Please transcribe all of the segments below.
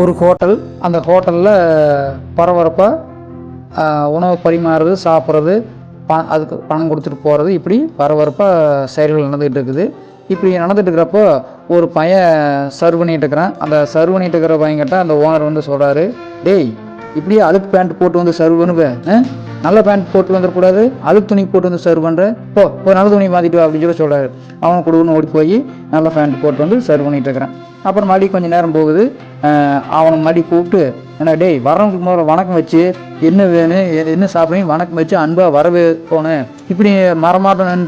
ஒரு ஹோட்டல் அந்த ஹோட்டலில் பரபரப்பாக உணவு பரிமாறுறது சாப்பிட்றது ப அதுக்கு பணம் கொடுத்துட்டு போகிறது இப்படி பரபரப்பாக செயல்கள் நடந்துகிட்டு இருக்குது. இப்படி நடந்துட்டு இருக்கிறப்போ ஒரு பையன் சர்வ் பண்ணிகிட்டு இருக்கிறான். அந்த சர்வ் பண்ணிட்டு இருக்கிற பையன்கிட்ட அந்த ஓனர் வந்து சொல்கிறாரு டேய் இப்படியே அழுக்கு பேண்ட் போட்டு வந்து சர்வ் பண்ணுவேன் நல்ல பேண்ட் போட்டு வந்துடக்கூடாது அது துணி போட்டு வந்து சர்வ் பண்ணுறேன் போ ஒரு நல்ல துணி மாற்றிட்டு அப்படின்னு சொல்லி சொல்கிறாரு அவன் கொடுன்னு ஓடி போய் நல்ல பேண்ட் போட்டு வந்து சர்வ் பண்ணிகிட்டு இருக்கிறான். அப்புறம் மறுபடியும் கொஞ்சம் நேரம் போகுது. அவனை மறுபடியும் கூப்பிட்டு ஏன்னா டேய் வரவங்களுக்கு முதல்ல வணக்கம் வச்சு என்ன வேணும் என்ன சாப்பிட்றீங்க வணக்கம் வச்சு அன்பாக வரவே போனேன் இப்படி மரமாட்டம்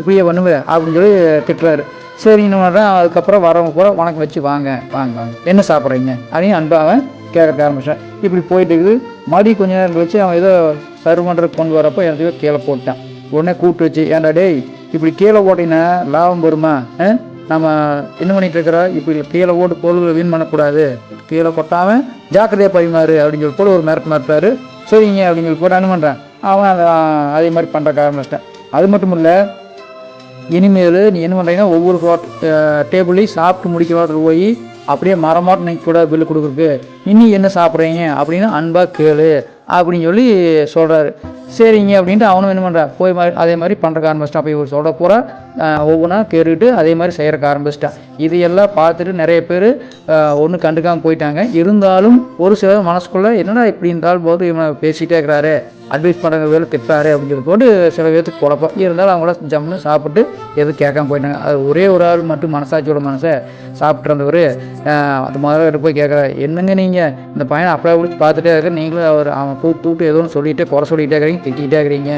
இப்படியே பண்ணுவேன் அப்படின்னு சொல்லி திட்டுறாரு. சரி என்ன பண்ணுறேன் அதுக்கப்புறம் வரவங்க கூட வணக்கம் வச்சு வாங்க வாங்க வாங்க. என்ன சாப்பிட்றீங்க? அப்படின்னு அன்பாக அவன் கேட்க ஆரம்பிச்சான். இப்படி போயிட்டு இருக்குது. மறுபடியும் கொஞ்ச நேரம் கழிச்சு அவன் ஏதோ சர்வ் பண்ணுறதுக்கு கொண்டு வரப்போ எனக்கு கீழே போட்டான். உடனே கூப்பிட்டு வச்சு ஏன்டா டேய் இப்படி கீழே ஓட்டினா லாபம் வருமா? நம்ம என்ன பண்ணிட்டு இருக்கிற? இப்படி கீழே ஓட்டு பொருள் வீண் பண்ணக்கூடாது. கீழே கொட்டாமல் ஜாக்கிரதையாக பரிமாறு அப்படின்னு சொல்லி போல ஒரு மிரட்டு மிரட்டாரு சரிங்க அப்படின்னு சொல்லி போட்டு அனுமன்றேன் அவன் அதை அதே மாதிரி பண்ணுறக்க ஆரம்பிச்சிட்டேன் அது மட்டும் இல்லை இனிமேல் நீ என்ன பண்ணுறீங்கன்னா ஒவ்வொரு ஹோட் டேபிளையும் சாப்பிட்டு முடிக்கிற போய் அப்படியே மரமாக நீங்கள் கூட பில்லு கொடுக்குறக்கு இனி என்ன சாப்பிட்றீங்க? அப்படின்னு அன்பாக கேளு அப்படின்னு சொல்லி சொல்கிறாரு சரிங்க அப்படின்ட்டு அவனும் என்ன பண்ணுறான் போய் மாதிரி அதே மாதிரி பண்ணுறக்கு ஆரம்பிச்சிட்டான். போய் இவர் சொல்ல போகிற ஒவ்வொன்றா கேறிட்டு அதே மாதிரி செய்கிறக்க ஆரம்பிச்சிட்டான். இதையெல்லாம் பார்த்துட்டு நிறைய பேர் ஒன்றும் கண்டுக்காமல் போயிட்டாங்க. இருந்தாலும் ஒரு சிலர் மனசுக்குள்ளே என்னடா இப்படி இருந்தாலும் போது இவன் பேசிகிட்டே இருக்கிறாரு அட்வைஸ் பண்ணுற வேலை திட்டாரு அப்படின்னு சொல்லி போட்டு சில பேர்த்துக்கு குழப்பம். இருந்தாலும் அவங்கள ஜம்னு சாப்பிட்டு எதுவும் கேட்காம போயிட்டாங்க. அது ஒரே ஒரு ஆள் மட்டும் மனசாட்சியோட மனசை சாப்பிட்டு அது முதல்ல போய் கேட்குறாரு என்னங்க நீங்கள் இந்த பையனை அப்படியே பிடிச்சி பார்த்துட்டே இருக்க நீங்களும் அவர் அவன் தூட்டு தூட்டு எதுவும் சொல்லிகிட்டே குறை சொல்லிகிட்டே இருக்கிறீங்க திட்டிகிட்டே இருக்கிறீங்க.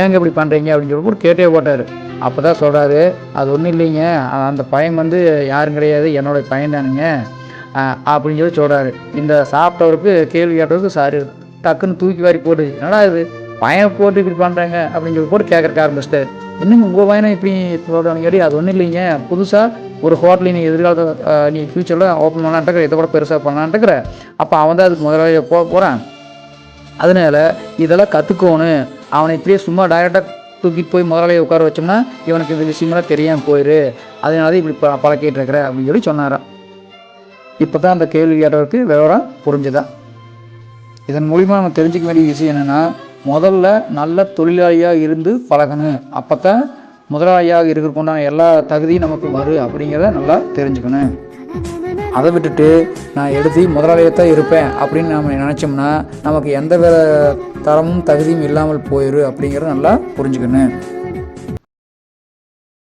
ஏங்க இப்படி பண்ணுறீங்க அப்படின்னு சொல்லி கேட்டே போட்டார். அப்போ தான் சொல்கிறாரு அது ஒன்றும் இல்லைங்க. அந்த பையன் வந்து யாரும் கிடையாது. என்னோட பையன் தானுங்க. அப்படின்னு சொல்லி சொல்கிறாரு இந்த சாப்பிட்டவருக்கு கேள்வி கேட்டவருக்கு சாரு டக்குன்னு தூக்கி வாரி போட்டு என்னடா இது? பையன் போட்டு இப்படி பண்ணுறாங்க அப்படின்னு சொல்லி போட்டு கேட்கறக்க ஆரம்பிச்சிட்டாரு. என்னங்க உங்கள் பையனை இப்படி சொல்கிறாங்க கேடி அது ஒன்றும் இல்லைங்க. புதுசாக ஒரு ஹோட்டல் நீ எதிர்காலத்தில் நீ ஃப்யூச்சரில் ஓப்பன் பண்ணலான்ட்டுக்கிற இதை கூட பெருசாக பண்ணலான்ட்டுக்கிற அப்போ அவன் தான் அதுக்கு முதலாளியாக போக போகிறான் அதனால இதெல்லாம் கற்றுக்கோணும் அவனை இப்படியே சும்மா டைரெக்டாக தூக்கிட்டு போய் முதலாளியை உட்கார வச்சோம்னா இவனுக்கு இந்த விஷயமெல்லாம் தெரியாமல் போயிரு. அதனால இப்படி ப பழக்கிட்டு இருக்கிற அப்படின்னு சொல்லி சொன்னாராம். இப்போ தான் அந்த கேள்வி கேட்டவருக்கு விவரம் புரிஞ்சுதான் இதன் மூலிமா நம்ம தெரிஞ்சுக்க வேண்டிய விஷயம் என்னென்னா முதல்ல நல்ல தொழிலாளியாக இருந்து பழகணும். அப்போ தான் முதலாளியாக இருக்கிறதுக்குண்டான எல்லா தகுதியும் நமக்கு வரும் அப்படிங்கிறத நல்லா தெரிஞ்சுக்கணும். அதை விட்டுட்டு நான் எழுதி முதலாளியாக தான் இருப்பேன் அப்படின்னு நம்ம நினச்சோம்னா நமக்கு எந்த வேலை தரமும் தகுதியும் இல்லாமல் போயிடும் அப்படிங்கிறத நல்லா புரிஞ்சுக்கணும்.